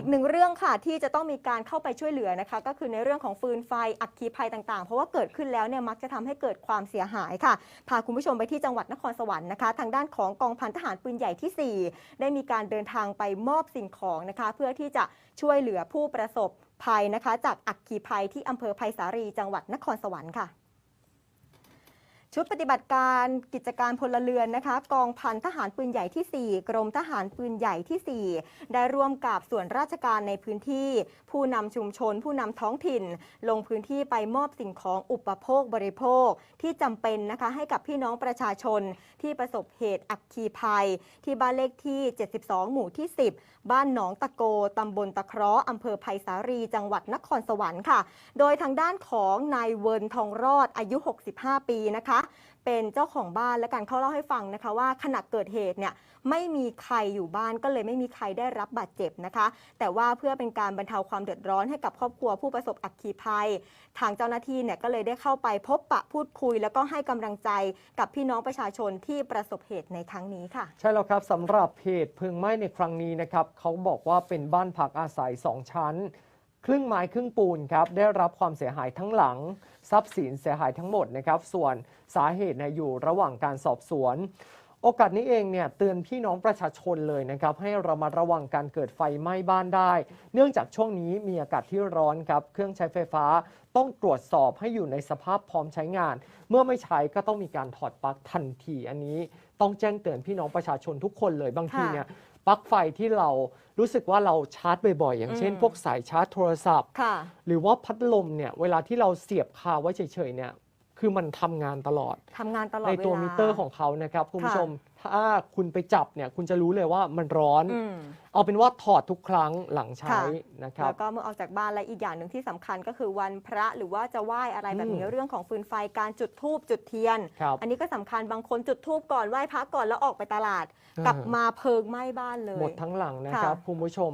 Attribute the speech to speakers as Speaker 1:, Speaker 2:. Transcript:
Speaker 1: อีกหนึ่งเรื่องค่ะที่จะต้องมีการเข้าไปช่วยเหลือนะคะ ก็คือในเรื่องของฟืนไฟอัคคีภัยต่างๆ เพราะว่าเกิดขึ้นแล้วเนี่ยมักจะทำให้เกิดความเสียหายค่ะ พาคุณผู้ชมไปที่จังหวัดนครสวรรค์นะคะ ทางด้านของกองพันทหารปืนใหญ่ที่ 4 ได้มีการเดินทางไปมอบสิ่งของนะคะ เพื่อที่จะช่วยเหลือผู้ประสบภัยนะคะ จากอัคคีภัยที่อำเภอไผ่สารีจังหวัดนครสวรรค์ค่ะ ชุดปฏิบัติการกิจการพลเรือนนะคะ กองพันทหารปืนใหญ่ที่ 4 กรมทหารปืนใหญ่ที่ 4 ได้ร่วมกับส่วนราชการในพื้นที่ ผู้นำชุมชน ผู้นำท้องถิ่น ลงพื้นที่ไปมอบสิ่งของอุปโภคบริโภคที่จำเป็นนะคะ ให้กับพี่น้องประชาชนที่ประสบเหตุอัคคีภัย ที่บ้านเลขที่ 72 หมู่ที่ 10 บ้านหนองตะโกตำบลตะเคราะห์อำเภอไผ่สารี จังหวัดนครสวรรค์ค่ะ โดยทางด้านของนายเวิร์นทองรอดอายุ 65 ปีนะคะเป็นเจ้าของบ้านและกันเขาเล่าให้ฟังนะคะว่าขณะเกิดเหตุเนี่ยไม่มีใครอยู่บ้านก็เลยไม่มีใครได้รับบาดเจ็บนะคะ แต่ว่าเพื่อเป็นการบรรเทาความเดือดร้อนให้กับครอบครัวผู้ประสบอัคคีภัย ทางเจ้าหน้าที่เนี่ยก็เลยได้เข้าไปพบปะพูดคุย แล้วก็ให้กำลังใจกับพี่น้องประชาชนที่ประสบเหตุในครั้งนี้ค่ะ
Speaker 2: ใช่แล้วครับสำหรับเหตุเพลิงไหม้ในครั้งนี้นะครับเขาบอกว่าเป็นบ้านพักอาศัย 2 ชั้น ครึ่งไม้ครึ่งปูนครับได้รับความเสียหายทั้งหลัง ทรัพย์สินเสียหายทั้งหมดนะครับส่วนสาเหตุนยอยู่ระหว่างการสอบสวน โอกาสนี้เองเนี่ยเตือนพี่น้องประชาชนเลยนะครับให้ระมัดระวังการเกิดไฟไหม้บ้านได้ เนื่องจากช่วงนี้มีอากาศที่ร้อนครับเครื่องใช้ไฟฟ้าต้องตรวจสอบให้อยู่ในสภาพพร้อมใช้งาน เมื่อไม่ใช้ก็ต้องมีการถอดปลั๊กทันที อันนี้ต้องแจ้งเตือนพี่น้องประชาชนทุกคนเลยบางทีเนี่ย ปลั๊กไฟที่เรารู้สึกว่าเราชาร์จบ่อยๆ อย่างเช่น
Speaker 1: อืม
Speaker 2: พวกสายชาร์จโทรศัพท์
Speaker 1: ค่ะ
Speaker 2: หรือว่าพัดลมเนี่ยเวลาที่เราเสียบคาไว้เฉยๆเนี่ย คือมันทำงานตลอด
Speaker 1: ทำงานตลอด
Speaker 2: ใน
Speaker 1: เวลา
Speaker 2: ตัวมิเตอร์ของเขานะครับคุณผู้
Speaker 1: ค่ะ
Speaker 2: ชม ถ้าคุณไปจับเนี่ยคุณจะรู้เลยว่ามันร้อน
Speaker 1: อืม
Speaker 2: เอาเป็นว่าถอดทุกครั้งหลังใช้
Speaker 1: ค่ะ
Speaker 2: นะครับ
Speaker 1: แล้วก็เมื่อออกจากบ้านและอีกอย่างหนึ่งที่สำคัญก็คือวันพระหรือว่าจะไหว้อะไรแบบนี้
Speaker 2: อืม
Speaker 1: เรื่องของฟืนไฟการจุดธูปจุดเทียน
Speaker 2: ครับ
Speaker 1: อันนี้ก็สำคัญบางคนจุดธูปก่อนไหว้พระก่อนแล้วออกไปตลาด
Speaker 2: อ่าก
Speaker 1: กลับมาเพลิงไหม้บ้านเลย
Speaker 2: หมดทั้งหลังนะครับ
Speaker 1: ค่ะ
Speaker 2: คุณผู้ชม